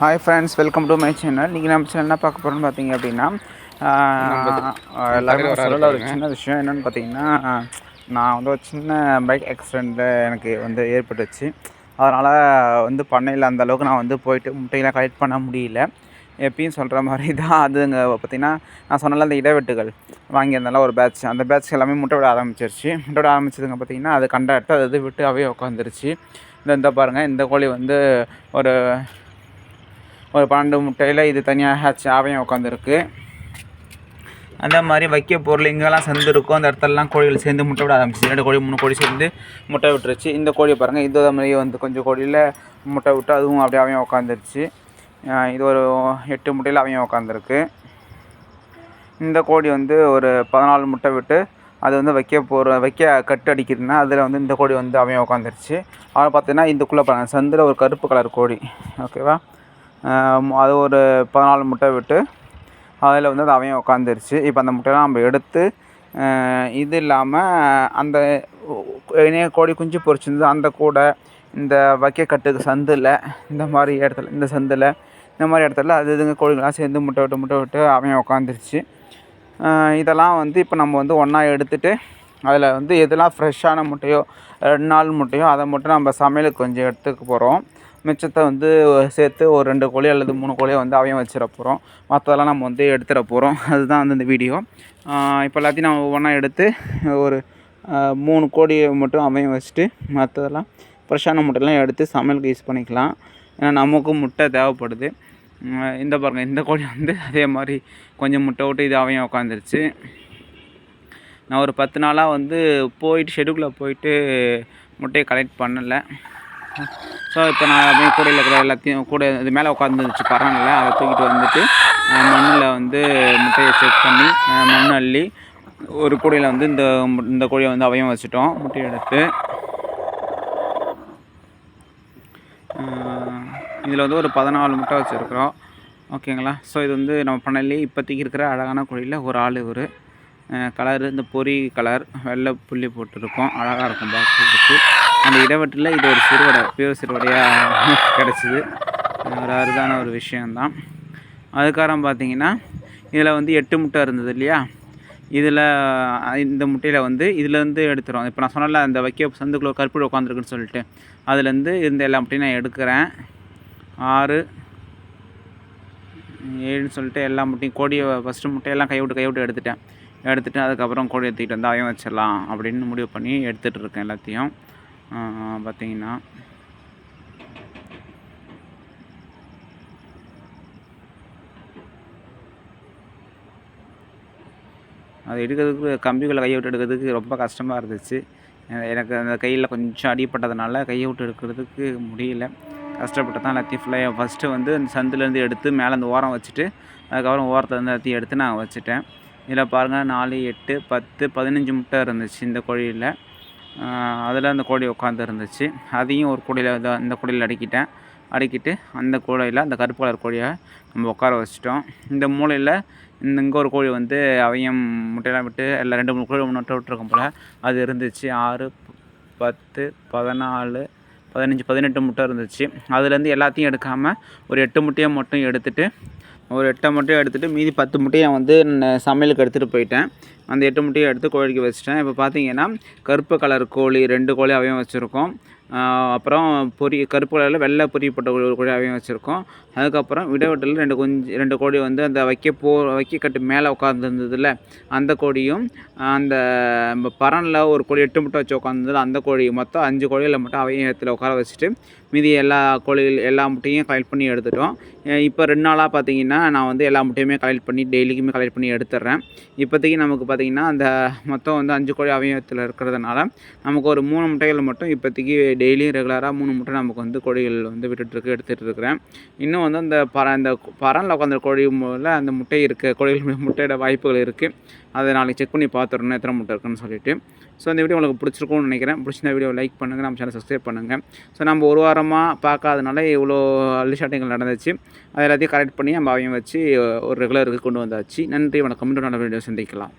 Hi friends welcome to my channel நீங்கள் நம்ம channel என்ன பார்க்க போகிறோம்னு பார்த்தீங்க அப்படின்னா எல்லாருமே சொல்ல ஒரு சின்ன விஷயம் என்னென்னு பார்த்தீங்கன்னா நான் வந்து ஒரு சின்ன பைக் ஆக்சிடெண்ட்டில் எனக்கு வந்து ஏற்பட்டுச்சு. அதனால் வந்து பண்ணையில் அந்த அளவுக்கு நான் வந்து போயிட்டு முட்டையெல்லாம் கலெக்ட் பண்ண முடியல. எப்பயும் சொல்கிற மாதிரி தான் அதுங்க பார்த்தீங்கன்னா நான் சொன்னல அந்த இடைவெட்டுகள். வாங்கியிருந்தால ஒரு பேட்ச் அந்த பேட்ச் எல்லாமே முட்டை விட ஆரம்பிச்சிருச்சு. முட்டை விட ஆரம்பிச்சதுங்க பார்த்தீங்கன்னா அது கண்ட இடத்த அது விட்டு அவையே உட்காந்துருச்சு. இந்த இந்த பாருங்கள் இந்த கோழி வந்து ஒரு ஒரு பன்னெண்டு முட்டையில் இது தனியாக ஹேட்ச் ஆவையும் உட்காந்துருக்கு அந்த மாதிரி வைக்க பொருள் இங்கெல்லாம் சந்து இருக்கும் அந்த இடத்துலலாம் கோழிகள் சேர்ந்து முட்டை விட ஆரம்பிச்சு. ரெண்டு கோழி மூணு கோழி சேர்ந்து முட்டை விட்டுருச்சு. இந்த கோழியை பாருங்கள் இந்த மாதிரி வந்து கொஞ்சம் கோழியில் முட்டை விட்டு அதுவும் அப்படியே அவையும் உட்காந்துருச்சு இது ஒரு எட்டு முட்டையில் அவையும் உட்காந்துருக்கு இந்த கோழி வந்து ஒரு பதினாலு முட்டை விட்டு அது வந்து வைக்க போகிற வைக்க கட்டு அடிக்கிறதுனா அதில் வந்து இந்த கோழி வந்து அவையும் உட்காந்துருச்சு அவன் பார்த்தீங்கன்னா இதுக்குள்ளே பாருங்கள் சந்தில் ஒரு கருப்பு கலர் கோழி. ஓகேவா? அது ஒரு பதினாலு முட்டை விட்டு அதில் வந்து அது அவையும் உட்காந்துருச்சு இப்போ அந்த முட்டையெல்லாம் நம்ம எடுத்து இது இல்லாமல் அந்த இணைய கோழி குஞ்சு பொரிச்சிருந்தது அந்த கூடை இந்த வைக்க கட்டுக்கு சந்தில் இந்த மாதிரி இடத்துல இந்த சந்தில் இந்த மாதிரி இடத்துல அது இதுங்க கோழிகளாக சேர்ந்து முட்டை விட்டு முட்டை விட்டு அவையும் உட்காந்துருச்சு இதெல்லாம் வந்து இப்போ நம்ம வந்து ஒன்றா எடுத்துகிட்டு அதில் வந்து எதெல்லாம் ஃப்ரெஷ்ஷான முட்டையோ ரெண்டு நாள் முட்டையோ அதை மட்டும் நம்ம சமையலுக்கு கொஞ்சம் எடுத்துக்க போகிறோம் மிச்சத்தை வந்து சேர்த்து ஒரு ரெண்டு கோழி அல்லது மூணு கோழியை வந்து அவையும் வச்சிட போகிறோம் மற்றதெல்லாம் நம்ம வந்து எடுத்துட போகிறோம் அதுதான் வந்து இந்த வீடியோ. இப்போ எல்லாத்தையும் நம்ம ஒவ்வொன்றா எடுத்து ஒரு மூணு கோழியை மட்டும் அவையும் வச்சுட்டு மற்றதெல்லாம் ஃப்ரெஷ்ஷான முட்டையெல்லாம் எடுத்து சமையலுக்கு யூஸ் பண்ணிக்கலாம். ஏன்னா நமக்கும் முட்டை தேவைப்படுது. இந்த பாருங்கள் இந்த கோழி வந்து அதே மாதிரி கொஞ்சம் முட்டை விட்டு இது அவையும் உட்காந்துருச்சு நான் ஒரு பத்து நாளாக வந்து போயிட்டு ஷெடியூலில் போயிட்டு முட்டையை கலெக்ட் பண்ணலை. ஸோ இப்போ நான் அப்படியே கூடையில் இருக்கிற எல்லாத்தையும் கூட இது மேலே உட்காந்துருந்துச்சு பரவாயில்ல. அதை தூக்கிட்டு வந்துட்டு மண்ணில் வந்து முட்டையை செக் பண்ணி மண் அள்ளி ஒரு கூடையில் வந்து இந்த இந்த கோழியை வந்து அவையும் வச்சுட்டோம். முட்டையை எடுத்து இதில் வந்து ஒரு பதினாலு முட்டை வச்சுருக்குறோம். ஓகேங்களா ஸோ இது வந்து நம்ம பண்ணலையே இப்போதைக்கு இருக்கிற அழகான கோழியில் ஒரு ஆள் இவர். கலர் இந்த பொரி கலர் வெள்ளை புள்ளி போட்டிருக்கோம். அழகாக இருக்கும் பார்க்குறதுக்கு அந்த இடவெட்டில் இது ஒரு சிறுவடை பியூர் சிறுவடையாக கிடச்சிது. ஒரு அருதான ஒரு விஷயந்தான் அதுக்கப்புறம் பார்த்தீங்கன்னா இதில் வந்து எட்டு முட்டை இருந்தது இல்லையா? இதில் இந்த முட்டையில் வந்து இதுலேருந்து எடுத்துரும் இப்போ நான் சொன்னல அந்த வைக்க சந்துக்குள்ள கருப்பு உட்காந்துருக்குன்னு சொல்லிட்டு. அதுலேருந்து இருந்த எல்லா முட்டையும் நான் எடுக்கிறேன். ஆறு ஏழுன்னு சொல்லிட்டு எல்லா முட்டையும் கோடியை ஃபஸ்ட்டு முட்டையெல்லாம் கைவிட்டு கைவிட்டு எடுத்துட்டேன். எடுத்துகிட்டு அதுக்கப்புறம் கோடி எடுத்துக்கிட்டு வந்து அதையும் வச்சிடலாம் அப்படின்னு முடிவு பண்ணி எடுத்துகிட்டு இருக்கேன் எல்லாத்தையும். பார்த்தீங்கன்னா. அது எடுக்கிறதுக்கு கம்பிக்குள்ளே கையை விட்டு எடுக்கிறதுக்கு ரொம்ப கஷ்டமாக இருந்துச்சு. எனக்கு அந்த கையில் கொஞ்சம் அடிப்பட்டதுனால கையை விட்டு எடுக்கிறதுக்கு முடியல. கஷ்டப்பட்டு தான் எல்லாத்தையும் ஃபுல்லாக ஃபஸ்ட்டு வந்து அந்த சந்துலேருந்து எடுத்து மேலே அந்த ஓரம் வச்சுட்டு அதுக்கப்புறம் ஓரத்துலேருந்து எல்லாத்தையும் எடுத்து நான் வச்சுட்டேன். இதில் பாருங்கள் நாலு எட்டு பத்து பதினஞ்சு முட்டை இருந்துச்சு இந்த கோழியில். அதில் அந்த கோழி உட்காந்து இருந்துச்சு. அதையும் ஒரு கோழியில் இந்த குடையில் அடிக்கிட்டேன். அடுக்கிட்டு அந்த கோழியில் அந்த கருப்பு கலர் கோழியை நம்ம உட்கார வச்சிட்டோம். இந்த மூலையில் இந்த இங்கே ஒரு கோழி வந்து அவையும் முட்டையெல்லாம் விட்டு எல்லாம் ரெண்டு மூணு கோழி முட்டை விட்டுருக்கும் போல் அது இருந்துச்சு. ஆறு பத்து பதினாலு பதினஞ்சு பதினெட்டு முட்டை இருந்துச்சு. அதுலேருந்து எல்லாத்தையும் எடுக்காமல் ஒரு எட்டு முட்டையை மட்டும் எடுத்துகிட்டு ஒரு எட்டை முட்டையை எடுத்துகிட்டு மீதி பத்து முட்டையை வந்து சமையலுக்கு எடுத்துகிட்டு போயிட்டேன். அந்த எட்டு முட்டையை எடுத்து கோழிக்கு வச்சிட்டேன். இப்போ பார்த்தீங்கன்னா கருப்பு கலர் கோழி ரெண்டு கோழி அவையும் வச்சுருக்கோம். அப்புறம் பொரி கருப்பு கலரில் வெள்ளை பொரியப்பட்ட ஒரு கோழி அவையும் வச்சுருக்கோம். அதுக்கப்புறம் விடவெட்டில் ரெண்டு குஞ்சு ரெண்டு கோழி வந்து அந்த வைக்க போ வைக்க கட்டு மேலே உட்காந்துருந்ததுல அந்த கோழியும் அந்த பரனில் ஒரு கோழி எட்டு முட்டை வச்சு உட்காந்துருந்தது அந்த கோழி மொத்தம் அஞ்சு கோழியில் மட்டும் அவையும் இடத்துல உட்கார வச்சுட்டு மீதி எல்லா கோழிகள் எல்லா முட்டையும் கலெக்ட் பண்ணி எடுத்துட்டோம். இப்போ ரெண்டு நாளாக பார்த்தீங்கன்னா நான் வந்து எல்லா முட்டையுமே கலெக்ட் பண்ணி டெய்லிக்குமே கலெக்ட் பண்ணி எடுத்துடுறேன் இப்போதைக்கு நமக்கு பார்த்தீங்கன்னா அந்த மொத்தம் வந்து அஞ்சு கோழி அவயத்தில் இருக்கிறதுனால நமக்கு ஒரு மூணு முட்டைகள் மட்டும் இப்போதைக்கு டெய்லியும் ரெகுலராக மூணு முட்டை நமக்கு வந்து கோழிகள் வந்து விட்டுட்டுருக்கு எடுத்துகிட்டு இருக்கிறேன். இன்னும் வந்து அந்த பற அந்த பறனில் உட்காந்த கோழி அந்த முட்டை இருக்குது கோழிகள் முட்டையிட வாய்ப்புகள் இருக்குது அதை நாளைக்கு செக் பண்ணி பார்த்துடணும் எத்தனை மூட்டை இருக்குன்னு சொல்லிட்டு. ஸோ இந்த வீடியோ உங்களுக்கு பிடிச்சிருக்கும்னு நினைக்கிறேன். பிடிச்சிருந்த வீடியோ லைக் பண்ணுங்கள் நம்ம சேனல் சப்ஸ்கிரைப் பண்ணுங்கள் ஸோ நம்ம ஒரு வாரமாக பார்க்காதனால இவ்வளோ அள்ளி ஷாட்டிங்கள் நடந்துச்சு. அது எல்லாத்தையும் கரெக்ட் பண்ணி நம்ம அவையும் வச்சு ஒரு ரெகுலருக்கு கொண்டு வந்தாச்சு. நன்றி வணக்கம். இன்னும் நல்ல வீடியோ சந்திக்கலாம்.